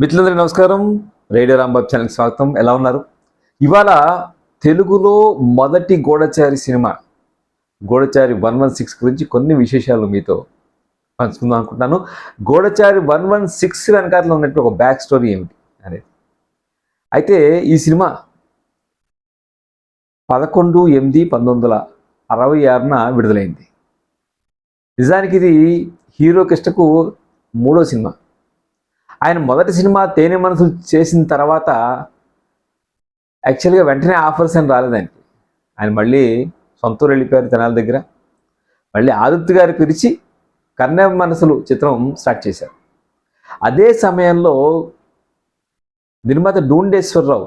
మిత్రులందరికీ నమస్కారం. రేడియో రాంబాబ్ ఛానల్కి స్వాగతం. ఎలా ఉన్నారు? ఇవాళ తెలుగులో మొదటి Goodachari cinema Goodachari one one six గురించి కొన్ని విశేషాలు మీతో పంచుకుందాం అనుకుంటున్నాను. గోడచారి వన్ వన్ సిక్స్ వెనకాతలో ఉన్నట్టు ఒక బ్యాక్ స్టోరీ ఏమిటి? అనేది అయితే ఈ సినిమా పదకొండు ఎనిమిది పంతొమ్మిది వందల అరవై ఆరున విడుదలైంది. నిజానికి ఇది హీరో కృష్ణకు మూడో సినిమా. ఆయన మొదటి సినిమా తేనె మనసు చేసిన తర్వాత యాక్చువల్గా వెంటనే ఆఫర్స్ అని రాలేదండి ఆయన మళ్ళీ సొంత ఊరు వెళ్ళిపోయారు తెనాల దగ్గర. మళ్ళీ ఆదిత్య గారు పిలిచి కన్య మనసులు చిత్రం స్టార్ట్ చేశారు. అదే సమయంలో నిర్మాత డూండేశ్వరరావు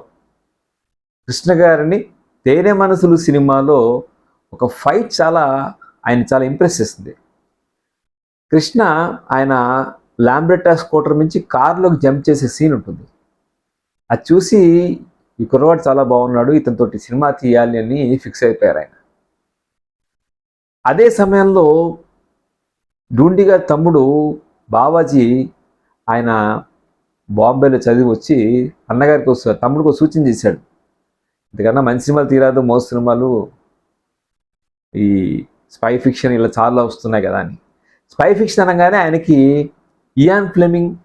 కృష్ణ గారిని తేనె మనసులు సినిమాలో ఒక ఫైట్ చాలా ఆయన చాలా ఇంప్రెస్ చేసింది. కృష్ణ ఆయన లాంబ్రెటా స్కూటర్ నుంచి కారులోకి జంప్ చేసే సీన్ ఉంటుంది. అది చూసి ఈ కుర్రవాడు చాలా బాగున్నాడు ఇతనితోటి సినిమా తీయాలి అని ఫిక్స్ అయిపోయారు ఆయన. అదే సమయంలో డూండి గారి తమ్ముడు బావాజీ ఆయన బాంబేలో చదివి వచ్చి అన్నగారికి వస్తారు తమ్ముడికి ఒక సూచన చేశాడు. ఇంతకన్నా మంచి సినిమాలు తీరాదు మోస్ట్ సినిమాలు ఈ స్పై ఫిక్షన్ ఇలా చాలా వస్తున్నాయి కదా అని. స్పై ఫిక్షన్ అనగానే ఆయనకి Ian Fleming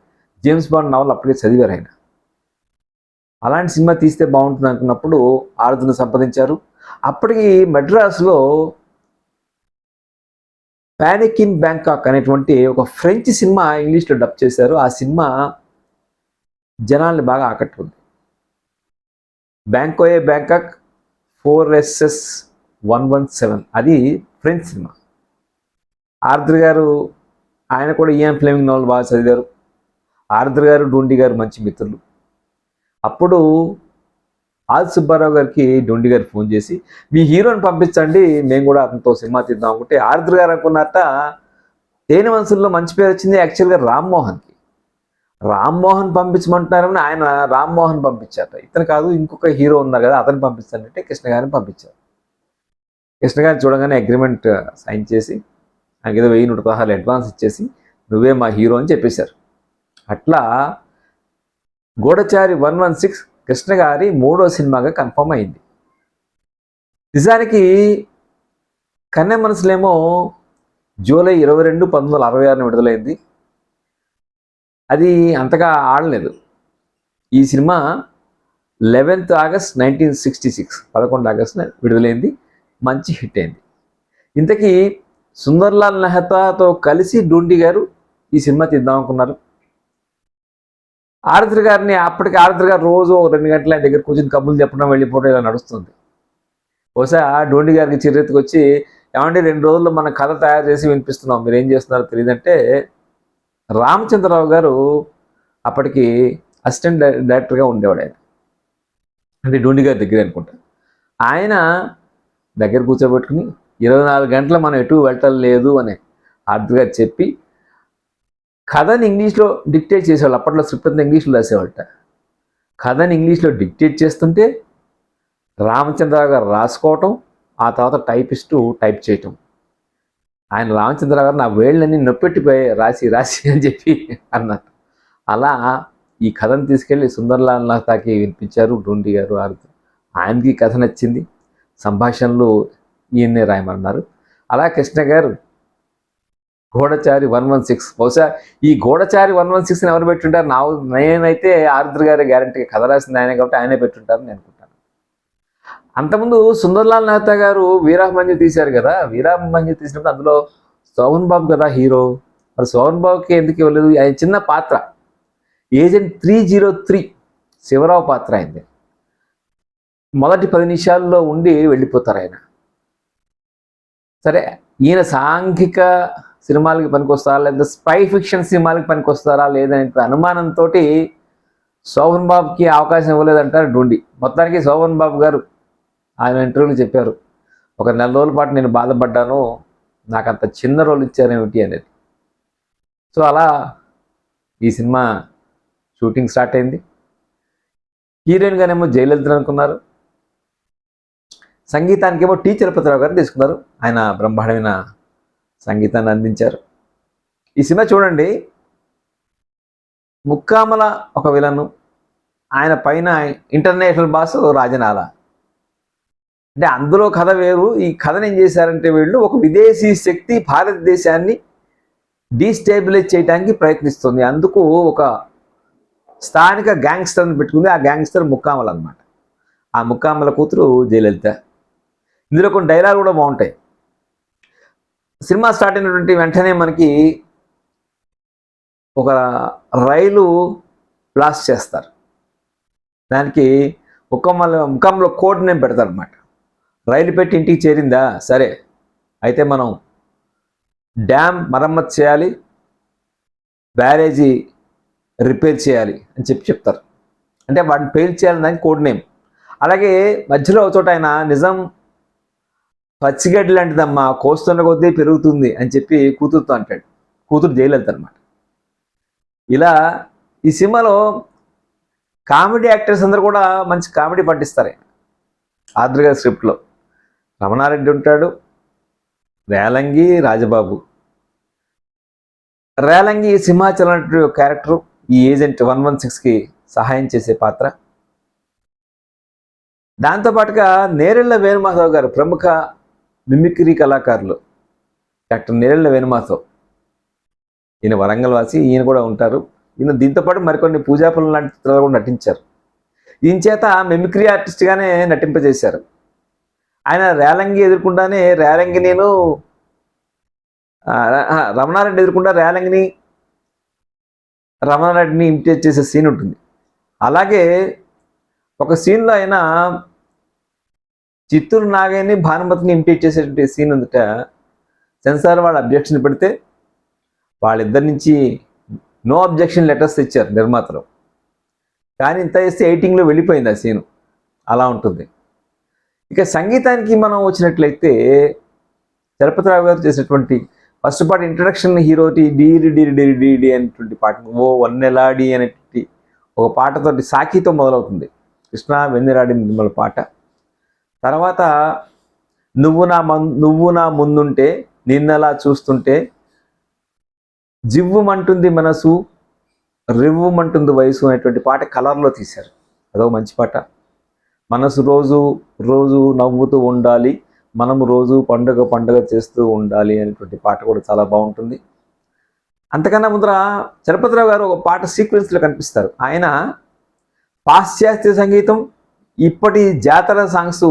James Bond novel అప్పటికే చదివారు ఆయన. అలాంటి సినిమా తీస్తే బాగుంటుంది అనుకున్నప్పుడు ఆరుదను సంపాదించారు. అప్పటికి మెడ్రాస్లో ప్యానిక్ ఇన్ బ్యాంకాక్ అనేటువంటి ఒక ఫ్రెంచ్ సినిమా ఇంగ్లీష్లో డబ్ చేశారు. ఆ సినిమా జనాల్ని బాగా ఆకట్టుకుంది. బ్యాంకోయే Bangkok four S S one one seven అది ఫ్రెంచ్ సినిమా. ఆర్థర్ గారు ఆయన కూడా ఈఎన్ ఫ్లేమింగ్ నవల్ బాగా చదివారు. ఆర్థర్ గారు డూండి గారు మంచి మిత్రులు. అప్పుడు ఆది సుబ్బారావు గారికి డొండి గారు ఫోన్ చేసి మీ హీరోని పంపించండి మేము కూడా అతనితో సినిమా తీద్దాం అనుకుంటే ఆర్థర్ గారు అనుకున్నట్ట తేనె మనసుల్లో మంచి పేరు వచ్చింది యాక్చువల్గా రామ్మోహన్కి రామ్మోహన్ పంపించమంటున్నారని ఆయన రామ్మోహన్ పంపించారట. ఇతను కాదు ఇంకొక హీరో ఉన్నారు కదా అతను పంపిస్తానంటే కృష్ణ గారిని పంపించారు. కృష్ణ గారిని చూడగానే అగ్రిమెంట్ సైన్ చేసి నాకు ఏదో వెయ్యి నూట పదహారు అడ్వాన్స్ ఇచ్చేసి నువ్వే మా హీరో అని చెప్పేశారు. అట్లా గూఢచారి వన్ వన్ సిక్స్ కృష్ణ గారి మూడో సినిమాగా కన్ఫర్మ్ అయింది. నిజానికి కన్నె మనసులేమో జూలై ఇరవై రెండు పంతొమ్మిది వందల అరవై ఆరున విడుదలైంది. అది అంతగా ఆడలేదు. ఈ cinema eleventh August nineteen sixty six పదకొండు ఆగస్టున విడుదలైంది. మంచి హిట్ అయింది. ఇంతకీ సుందర్లాల్ మెహతాతో కలిసి డూండి గారు ఈ సినిమా తీద్దాం అనుకున్నారు. ఆరుద్ర గారిని అప్పటికి ఆరుద్ర గారు రోజు ఒక రెండు గంటల ఆయన దగ్గర కూర్చొని కబుర్లు చెప్పడం వెళ్ళిపోవడం ఇలా నడుస్తుంది. బహుశా డోండి గారికి చిరెత్తుకు వచ్చి ఏమంటే రెండు రోజుల్లో మన కథ తయారు చేసి వినిపిస్తున్నాం మీరు ఏం చేస్తున్నారో తెలియదంటే రామచంద్రరావు గారు అప్పటికి అసిస్టెంట్ డైరెక్టర్గా ఉండేవాడు ఆయన. అంటే డోండి గారి దగ్గర అనుకుంటా. ఆయన దగ్గర కూర్చోబెట్టుకుని ఇరవై నాలుగు గంటలు మనం ఎటు వెళ్ళటం లేదు అని అర్థంగా చెప్పి కథని ఇంగ్లీష్లో డిక్టేట్ చేసేవాళ్ళు. అప్పట్లో స్క్రిప్ట్ అంతా ఇంగ్లీష్లో రాసేవాళ్ళట. కథని ఇంగ్లీష్లో డిక్టేట్ చేస్తుంటే రామచంద్రరావు గారు రాసుకోవటం ఆ తర్వాత టైపిస్టు టైప్ చేయటం. ఆయన రామచంద్రరావు గారు నా వేళ్ళని నొప్పెట్టిపోయి రాసి రాసి అని చెప్పి అన్నారు. అలా ఈ కథను తీసుకెళ్ళి సుందర్లాల్ నాథాకి వినిపించారు డూండి గారు. ఆయనకి కథ నచ్చింది. సంభాషణలు ఈయన్నే రాయమన్నారు. అలా కృష్ణ గారు గోడచారి వన్ వన్ సిక్స్ బహుశా ఈ గోడచారి వన్ వన్ సిక్స్ని ఎవరు పెట్టుంటారు? నా నేనైతే ఆరుద్ర గారి గ్యారంటీగా కథ రాసింది ఆయన కాబట్టి ఆయనే పెట్టుంటారు నేను అనుకుంటాను. అంతకుముందు సుందర్లాల్ మెహతా గారు వీరామంజు తీశారు కదా వీరామంజు తీసినప్పుడు అందులో శోభన్ బాబు కదా హీరో. మరి శోభన్ బాబుకి ఎందుకు ఇవ్వలేదు? ఆయన చిన్న పాత్ర. Agent three zero three Sivarao పాత్ర అయింది మొదటి పది నిమిషాల్లో ఉండి వెళ్ళిపోతారు ఆయన. సరే ఈయన సాంఘిక సినిమాలకి పనికొస్తారా? లేదా స్పై ఫిక్షన్ సినిమాలకి పనికొస్తారా? లేదనే అనుమానంతో శోభన్ బాబుకి అవకాశం ఇవ్వలేదంటారు డూండి మొత్తానికి శోభన్ బాబు గారు ఆయన ఇంటర్వ్యూలు చెప్పారు. ఒక నెల రోజుల పాటు నేను బాధపడ్డాను నాకు అంత చిన్న రోల్ ఇచ్చారేమిటి అనేది. సో అలా ఈ సినిమా షూటింగ్ స్టార్ట్ అయింది. హీరోయిన్గానేమో జయలలిత అనుకున్నారు. సంగీతానికి ఏమో టీ చలపతిరావు గారిని తీసుకున్నారు. ఆయన బ్రహ్మాండమైన సంగీతాన్ని అందించారు. ఈ సినిమా చూడండి. ముక్కామల ఒక విలను ఆయన పైన ఇంటర్నేషనల్ బాస్ రాజనాల. అంటే అందులో కథ వేరు. ఈ కథను ఏం చేశారంటే వీళ్ళు ఒక విదేశీ శక్తి భారతదేశాన్ని డీస్టేబిలైజ్ చేయడానికి ప్రయత్నిస్తుంది. అందుకు ఒక స్థానిక గ్యాంగ్స్టర్ని పెట్టుకుంది. ఆ గ్యాంగ్స్టర్ ముక్కామల అనమాట ఆ ముక్కామల కూతురు జయలలిత. ఇందులో కొన్ని డైలాగ్ కూడా బాగుంటాయి. సినిమా స్టార్ట్ అయినటువంటి వెంటనే మనకి ఒక రైలు బ్లాస్ట్ చేస్తారు. దానికి ముఖమ్మల ముఖంలో కోడ్ నేమ్ పెడతారు అనమాట రైలు పెట్టి ఇంటికి చేరిందా? సరే. అయితే మనం డ్యామ్ మరమ్మతు చేయాలి బ్యారేజీ రిపేర్ చేయాలి అని చెప్పి చెప్తారు. అంటే వాటిని పేల్ చేయాలని దానికి కోడ్ నేమ్. అలాగే మధ్యలో ఒక చోట ఆయన నిజం పచ్చిగడ్డి లాంటిదమ్మా కోస్తున్న కొద్దీ పెరుగుతుంది అని చెప్పి కూతురుతో అంటాడు. కూతురు జయలలిత అనమాట ఇలా ఈ సినిమాలో కామెడీ యాక్టర్స్ అందరు కూడా మంచి కామెడీ పట్టిస్తారు. ఆద్రగా స్క్రిప్ట్లో. రమణారెడ్డి ఉంటాడు రేలంగి రాజబాబు. రేలంగి సింహాచలం క్యారెక్టర్ ఈ ఏజెంట్ వన్ వన్ సిక్స్కి సహాయం చేసే పాత్ర. దాంతోపాటుగా నేరెళ్ళ వేణుమాధవ్ గారు ప్రముఖ మిమిక్రీ కళాకారులు డాక్టర్ నీళ్ళ వెనుమాతో ఈయన వరంగల్ వాసి ఈయన కూడా ఉంటారు. ఈయన దీంతో పాటు మరికొన్ని పూజాపనులు లాంటి చిత్రాలు కూడా నటించారు. ఈయన చేత మిమిక్రీ ఆర్టిస్ట్గానే నటింపజేశారు. ఆయన రేలంగి ఎదుర్కొండానే రేలంగి నేను రమణారెడ్డి ఎదుర్కొంటా రేలంగిని రమణారెడ్డిని ఇమిటేట్ చేసే సీన్ ఉంటుంది. అలాగే ఒక సీన్లో ఆయన చిత్తూరు నాగయ్యని భానుమతిని ఇమిటేట్ చేసేటువంటి సీన్ ఉందట. సెన్సార్ వాళ్ళు అబ్జెక్షన్ పెడితే వాళ్ళిద్దరి నుంచి నో అబ్జెక్షన్ లెటర్స్ ఇచ్చారు నిర్మాతలు. కానీ ఇంత చేస్తే ఎయిటింగ్లో వెళ్ళిపోయింది ఆ సీను అలా ఉంటుంది. ఇక సంగీతానికి మనం వచ్చినట్లయితే చలపతిరావు గారు చేసినటువంటి ఫస్ట్ పాట ఇంట్రడక్షన్ హీరోటి డీరి డీరి డీరి డీడి అనేటువంటి పాట ఓ వన్నెలాడి అనేటువంటి ఒక పాటతోటి సాకితో మొదలవుతుంది. కృష్ణ వెన్నెలాడి నిర్మల పాట. తర్వాత నువ్వు నా మన్ నువ్వు నా ముందుంటే నిన్నలా చూస్తుంటే జివ్వుమంటుంది మనసు రివ్వుమంటుంది వయసు అనేటువంటి పాట కలర్లో తీశారు. అదో మంచి పాట. మనసు రోజు రోజు నవ్వుతూ ఉండాలి మనము రోజు పండుగ పండుగ చేస్తూ ఉండాలి అనేటువంటి పాట కూడా చాలా బాగుంటుంది. అంతకన్నా ముందర చలపతిరావు గారు ఒక పాట సీక్వెన్స్లో కనిపిస్తారు. ఆయన పాశ్చాత్య సంగీతం ఇప్పటి జాతర సాంగ్స్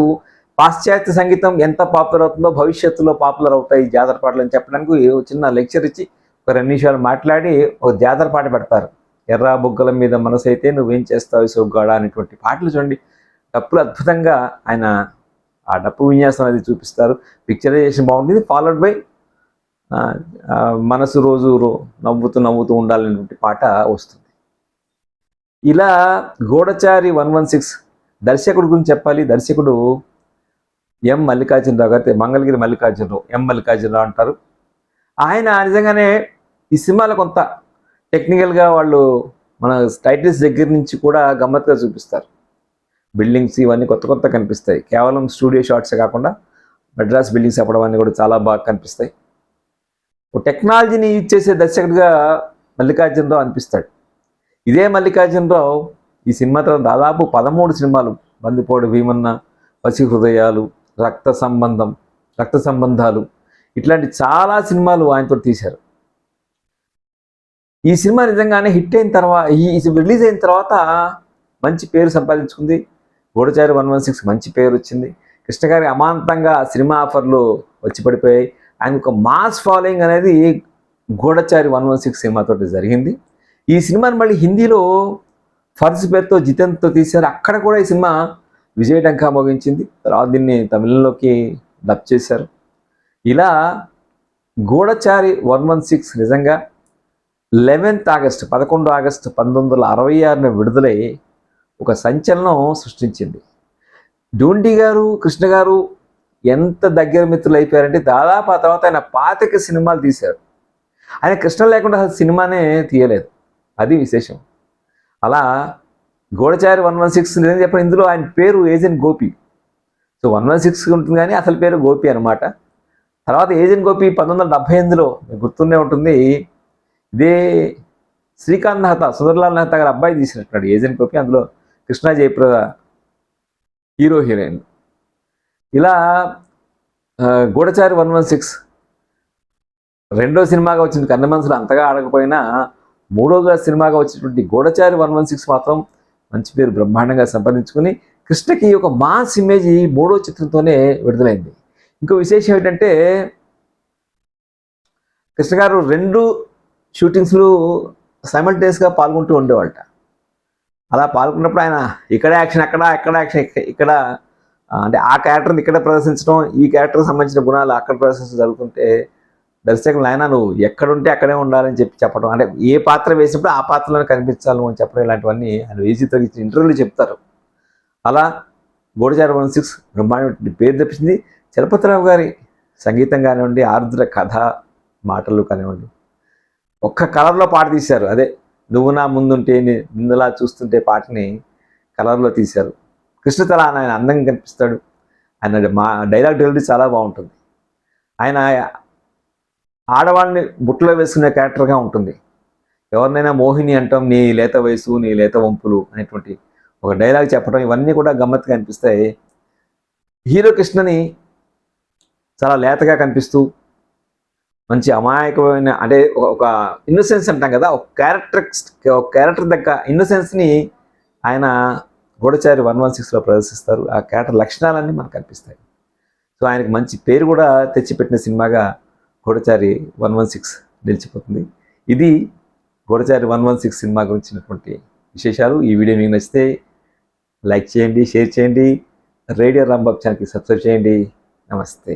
పాశ్చాత్య సంగీతం ఎంత పాపులర్ అవుతుందో భవిష్యత్తులో పాపులర్ అవుతాయి జాతర పాటలు అని చెప్పడానికి చిన్న లెక్చర్ ఇచ్చి ఒక రెండు నిమిషాలు మాట్లాడి ఒక జాతర పాట పెడతారు. ఎర్ర బుగ్గల మీద మనసు అయితే నువ్వేం చేస్తావు సోగ్గాడ అనేటువంటి పాటలు చూడండి. డప్పులు అద్భుతంగా ఆయన ఆ డప్పు విన్యాసం అనేది చూపిస్తారు. పిక్చరైజేషన్ బాగుంటుంది. ఫాలోడ్ బై మనసు రోజు రో నవ్వుతూ నవ్వుతూ ఉండాలనేటువంటి పాట వస్తుంది. ఇలా గోడచారి వన్ వన్ సిక్స్ దర్శకుడు గురించి చెప్పాలి. దర్శకుడు ఎం మల్లికార్జునరావు గారు మంగళగిరి మల్లికార్జునరావు ఎం మల్లికార్జునరావు అంటారు. ఆయన నిజంగానే ఈ సినిమాలో కొంత టెక్నికల్గా వాళ్ళు మన టైటిల్స్ దగ్గర నుంచి కూడా గమ్మత్తుగా చూపిస్తారు. బిల్డింగ్స్ ఇవన్నీ కొత్త కొత్త కనిపిస్తాయి. కేవలం స్టూడియో షాట్సే కాకుండా మెడ్రాస్ బిల్డింగ్స్ చెప్పడం అన్నీ కూడా చాలా బాగా కనిపిస్తాయి. టెక్నాలజీని యూజ్ చేసే దర్శకుడిగా మల్లికార్జునరావు అనిపిస్తాడు. ఇదే మల్లికార్జునరావు ఈ సినిమా తర్వాత దాదాపు పదమూడు సినిమాలు బందిపోడు భీమన్న పసి హృదయాలు రక్త సంబంధం రక్త సంబంధాలు. ఇట్లాంటి చాలా సినిమాలు ఆయనతో తీశారు. ఈ సినిమా నిజంగానే హిట్ అయిన తర్వాత ఈ రిలీజ్ అయిన తర్వాత మంచి పేరు సంపాదించుకుంది. గూడచారి వన్ వన్ సిక్స్ మంచి పేరు వచ్చింది. కృష్ణగారి అమాంతంగా సినిమా ఆఫర్లు వచ్చి పడిపోయాయి. ఆయన ఒక మాస్ ఫాలోయింగ్ అనేది గూఢచారి వన్ వన్ సిక్స్ సినిమాతో జరిగింది. ఈ సినిమాని మళ్ళీ హిందీలో ఫర్జ్ పేరుతో జితేంద్తో తీశారు. అక్కడ కూడా ఈ సినిమా విజయ ముగించింది మోగించింది. తర్వాత దీన్ని తమిళంలోకి డబ్ చేశారు. ఇలా గూఢచారి వన్ వన్ సిక్స్ నిజంగా లెవెన్త్ ఆగస్ట్ పదకొండు ఆగస్టు పంతొమ్మిది వందల అరవై ఆరున విడుదలై ఒక సంచలనం సృష్టించింది. డూండి గారు కృష్ణ గారు ఎంత దగ్గర మిత్రులు అయిపోయారంటే దాదాపు ఆ తర్వాత ఆయన పాతిక సినిమాలు తీశారు. ఆయన కృష్ణ లేకుండా అసలు సినిమానే తీయలేదు. అది విశేషం. అలా గోడచారి వన్ వన్ సిక్స్ లేదని చెప్పిన ఇందులో ఆయన పేరు agent Gopi. So one one six ఉంటుంది కానీ అసలు పేరు గోపి అనమాట తర్వాత ఏజెంట్ గోపి పంతొమ్మిది వందల డెబ్బై ఎనిమిదిలో గుర్తుండే ఉంటుంది. ఇదే శ్రీకాంత్ మెహతా సుందర్లాల్ మెహతా గారు అబ్బాయి తీసినట్టున్నాడు ఏజెంట్ గోపి. అందులో కృష్ణా జయప్రద హీరో హీరోయిన్. ఇలా గూడచారి వన్ వన్ సిక్స్ రెండో సినిమాగా వచ్చింది. కన్న మనసులు అంతగా ఆడకపోయినా మూడోగా సినిమాగా వచ్చినటువంటి గూఢచారి వన్ వన్ సిక్స్ మాత్రం మంచి పేరు బ్రహ్మాండంగా సంపాదించుకుని కృష్ణకి ఒక మాస్ ఇమేజ్ ఈ మూడో చిత్రంతోనే విడుదలైంది. ఇంకో విశేషం ఏంటంటే కృష్ణ గారు రెండు షూటింగ్స్లు సైమల్టేనియస్గా పాల్గొంటూ ఉండేవాళ్ళ అలా పాల్గొన్నప్పుడు ఆయన ఇక్కడ యాక్షన్ అక్కడ ఎక్కడ యాక్షన్ ఇక్కడ అంటే ఆ క్యారెక్టర్ని ఇక్కడ ప్రదర్శించడం ఈ క్యారెక్టర్కి సంబంధించిన గుణాలు అక్కడ ప్రదర్శించడం జరుగుతుంటే దర్శకులు ఆయన నువ్వు ఎక్కడుంటే అక్కడే ఉండాలని చెప్పి చెప్పడం. అంటే ఏ పాత్ర వేసినప్పుడు ఆ పాత్రలోనే కనిపించాలి అని చెప్పడం ఇలాంటివన్నీ ఆయన వేసి తగ్గించిన ఇంటర్వ్యూలు చెప్తారు. అలా గోడచారి వన్ సిక్స్ బ్రహ్మాండ పేరు తెప్పించింది. చలపతిరావు గారి సంగీతం కానివ్వండి ఆర్ద్ర కథ మాటలు కానివ్వండి ఒక్క కలర్లో పాట తీశారు. అదే నువ్వు నా ముందుంటే నిందలా చూస్తుంటే పాటని కలర్లో తీశారు. కృష్ణతల ఆయన అందంగా కనిపిస్తాడు. ఆయన మా డైలాగ్ డెలివరీ చాలా బాగుంటుంది. ఆయన ఆడవాళ్ళని బుట్టలో వేసుకునే క్యారెక్టర్గా ఉంటుంది. ఎవరినైనా మోహిని అంటాం నీ లేత వయసు నీ లేత వంపులు అనేటువంటి ఒక డైలాగ్ చెప్పడం ఇవన్నీ కూడా గమ్మత్తుగా అనిపిస్తాయి. హీరో కృష్ణని చాలా లేతగా కనిపిస్తూ మంచి అమాయకమైన అంటే ఒక- ఇన్నోసెన్స్ అంటాం కదా ఒక క్యారెక్టర్ ఒక క్యారెక్టర్ దగ్గర ఇన్నోసెన్స్ని ఆయన గూఢచారి వన్ వన్ సిక్స్లో ప్రదర్శిస్తారు. ఆ క్యారెక్టర్ లక్షణాలన్నీ మనకు కనిపిస్తాయి. సో ఆయనకి మంచి పేరు కూడా తెచ్చిపెట్టిన సినిమాగా గూఢచారి వన్ వన్ సిక్స్ నిలిచిపోతుంది. ఇది గూఢచారి వన్ వన్ సిక్స్ సినిమా గురించినటువంటి విశేషాలు. ఈ వీడియో మీకు నచ్చితే లైక్ చేయండి షేర్ చేయండి. రేడియో రాంబాబు ఛానల్కి సబ్స్క్రైబ్ చేయండి. నమస్తే.